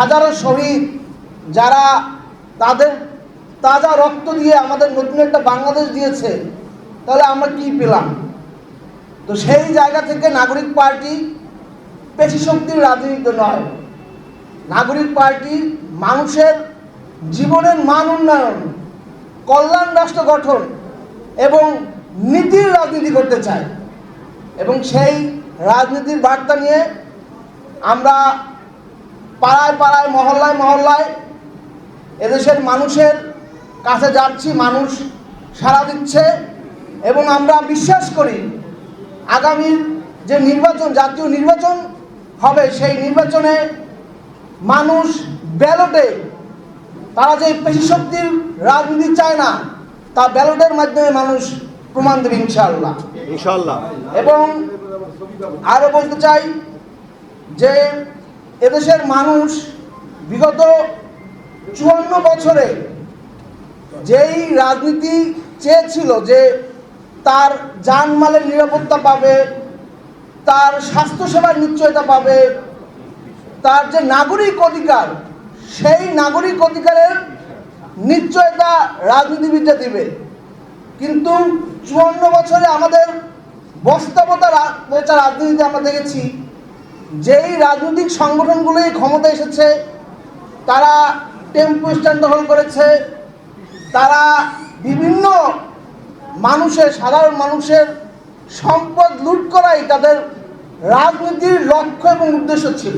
হাজারো শহীদ যারা তাদের তাজা রক্ত দিয়ে আমাদের নতুন একটা বাংলাদেশ দিয়েছে, তাহলে আমরা কি পেলাম? তো সেই জায়গা থেকে নাগরিক পার্টি পেশি শক্তির রাজনীতি নয়। নাগরিক পার্টি মানুষের জীবনের মান উন্নয়ন, কল্যাণ রাষ্ট্র গঠন এবং নীতির রাজনীতি করতে চায়। এবং সেই রাজনীতির বার্তা নিয়ে আমরা পাড়ায় পাড়ায় মহল্লায় মহল্লায় এদেশের মানুষের কাছে যাচ্ছি মানুষ সাড়া দিচ্ছে এবং আমরা বিশ্বাস করি আগামী যে নির্বাচন জাতীয় নির্বাচন হবে সেই নির্বাচনে মানুষ ব্যালটে তারা যে পেশি শক্তির রাজনীতি চায় না তা ব্যালটের মাধ্যমে মানুষ প্রমাণ দেবে ইনশাআল্লাহ। ইনশাল্লাহ এবং আরও বলতে চাই যে এদেশের মানুষ বিগত চুয়ান্ন বছরে যেই রাজনীতি চেয়েছিল যে তার যানমালের নিরাপত্তা পাবে, তার স্বাস্থ্যসেবার নিশ্চয়তা পাবে, তার যে নাগরিক অধিকার, সেই নাগরিক অধিকারের নিশ্চয়তা রাজনীতিবিদরা দিবে। কিন্তু চুয়ান্ন বছরে আমাদের বস্তাবতা রাজনীতিতে আমরা দেখেছি যেই রাজনৈতিক সংগঠনগুলোই ক্ষমতা এসেছে, তারা টেম্পো স্ট্যান্ড দখল করেছে, তারা বিভিন্ন মানুষের, সাধারণ মানুষের সম্পদ লুট করাই তাদের রাজনীতির লক্ষ্য এবং উদ্দেশ্য ছিল।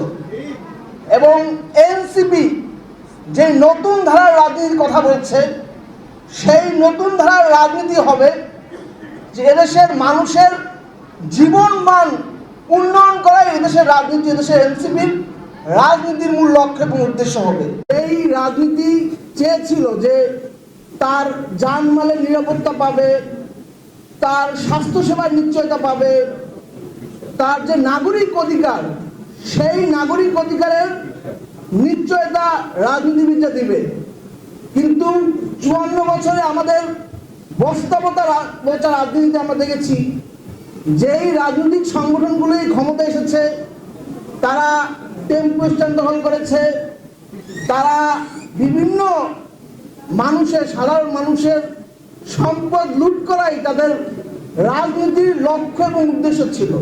এবং এনসিপি যে নতুন ধারার রাজনীতির কথা বলছে, সেই নতুন ধারার রাজনীতি হবে যে এদেশের মানুষের জীবন মান উন্নয়ন করাই এদেশের রাজনীতি এদেশের এনসিপির রাজনীতির মূল লক্ষ্য এবং উদ্দেশ্য হবে। এই রাজনীতি চেয়েছিল যে তার জানমালের নিরাপত্তা পাবে, তার স্বাস্থ্যসেবার নিশ্চয়তা পাবে, তার যে নাগরিক অধিকার, সেই নাগরিক অধিকারের নিশ্চয়তা রাজনীতিবিদরা দিবে। কিন্তু চুয়ান্ন বছরে আমাদের বস্তাবতা রাজনীতিতে আমরা দেখেছি যেই রাজনৈতিক সংগঠনগুলোই ক্ষমতা এসেছে, তারা টেম্পো স্ট্যান্ড দখল করেছে, তারা বিভিন্ন মানুষের, সাধারণ মানুষের সম্পদ লুট করাই তাদের রাজনীতির লক্ষ্য এবং উদ্দেশ্য ছিল।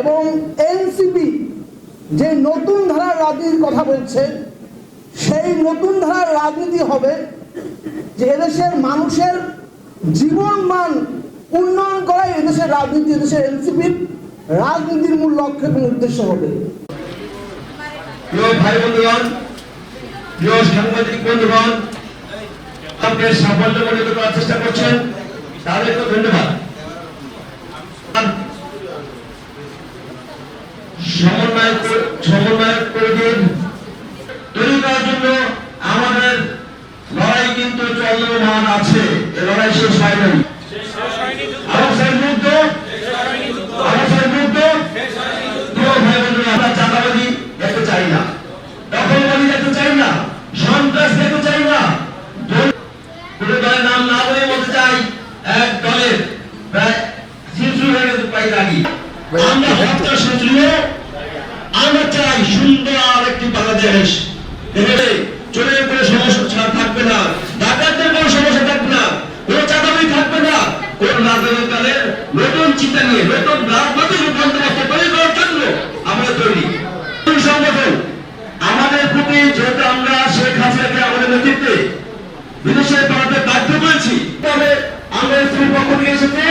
এবং এনসিপি যে নতুন ধারার রাজনীতির কথা বলছে, সেই নতুন ধারার রাজনীতি হবে যে এদেশের মানুষের জীবন মান উন্নয়ন করাই এদেশের রাজনীতি এদেশের এনসিপির রাজনীতির মূল লক্ষ্য এবং উদ্দেশ্য হবে। ভাই বন্ধুগণ, প্রিয় সাংবাদিক বন্ধুগণ আপনাদের সাফল্য চেষ্টা করছেন ধন্যবাদ। সমন্বয় সমন্বয় তৈরি করার জন্য আমাদের লড়াই কিন্তু চন্দ্রমান আছে লড়াই শেষ হয়নি। আমরা চাই না দখলবাজি নাম না বলে বলতে চাই এক দলের প্রায় শিশু হয়ে গেছে প্রায় আমরা হত্যা শত্রুও আমরা চাই সুন্দর একটি বাংলাদেশ। এখানে চলে কোনো সমস্যা ছাড় থাকবে না ডাকাতদের কোনো সমস্যা থাকবে না কোনো চাঁদাবাজি থাকবে না কোন রাজনৈতিক নতুন চিন্তা নিয়ে নতুন রাজনৈতিক বন্দোবস্ত তৈরি করার জন্য আমরা তৈরি নতুন সংগঠন আমাদের প্রতি যেহেতু আমরা শেখ হাসিনাকে আমাদের নেতৃত্বে বিদেশে পাঠাতে বাধ্য করেছি তবে আমরা পক্ষ থেকে এসেছি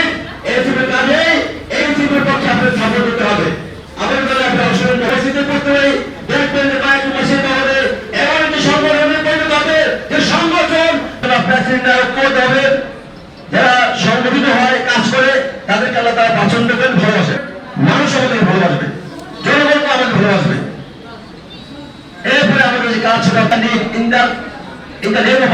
এসিপির কাজে এসিপির পক্ষে আপনাদের সাপোর্ট করতে হবে। আমাদের দলে আপনি অংশগ্রহণ পরিস্থিতি করতে হবে দেখবেন যে কয়েক মাসের পরে এমন একটি সংগঠনে পরিণত হবে, যে সংগঠন প্রেসিডেন্ট ঐক্য হবে যারা সংগঠিত হয়, কাজ করে, তাদেরকে আল্লাহ তারা পছন্দ করেন ভালোবাসে মানুষ আমাদের ভালোবাসবে। জনগণকে আমাদের ভালোবাসবে। এরপরে আমাদের যে কাজ ছিল আপনি ইন্দার ইন্দা নেম অফ